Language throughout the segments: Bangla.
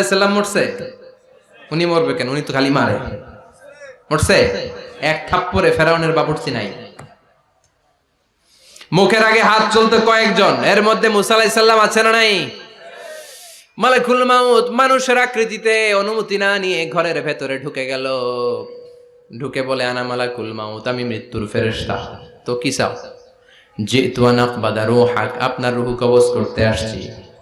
সাল্লাম মরছে? উনি মরবে কেন? উনি তো খালি মারে। মরছে? এক থাপ্পরে ফেরাউনের বাবুর্চি নাই। মুখের আগে হাত চলতে কয়েকজন। এর মধ্যে মুসা আলাইসাল্লাম আছে না নাই? মালাকুল মাউত মানুষের আকৃতিতে অনুমতি না নিয়ে ঘরের ভেতরে ঢুকে গেল। ঢুকে বলে, আনা মালাকুল মাউত, আমি মৃত্যুর ফেরেশতা। তো কি চাও? যে তুয়ানাকবাদা রোহাক, আপনার রুহু কবজ করতে আসছি।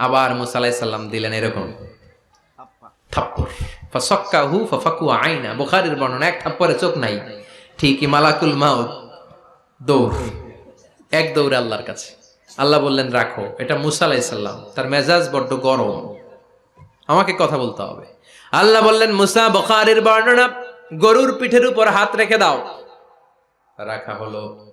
আবার মুসালাই সাল্লাম দিলেন এরকম। থাপ্পড়। ফাসাক্কা হু ফাফাকু আইনা। বুখারীর বর্ণনা, এক থাপ্পড়ে চোখ নাই। ঠিকই মালাকুল মাউত। দৌড়। এক দৌড়ে আল্লাহর কাছে। আল্লাহ বললেন, রাখো, এটা মুসা আলাইসাল্লাম তার মেজাজ বড্ড গরম। আমাকে কথা বলতে হবে। আল্লাহ বললেন, মুসা, বখারির বর্ণনা, গরুর পিঠের উপর হাত রেখে দাও। রাখা হলো।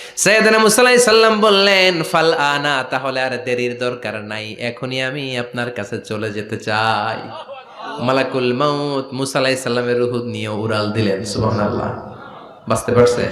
সৈয়দনা মুসালাই সাল্লাম বললেন ফাল আনা তাহলে আর দেরির দরকার নাই এখনই আমি আপনার কাছে চলে যেতে চাই। মালাকুল মাউত মুসালাই সাল্লামের রুহুদ নিয়ে উড়াল দিলেন সুবহানাল্লাহ। বাঁচতে পারছে?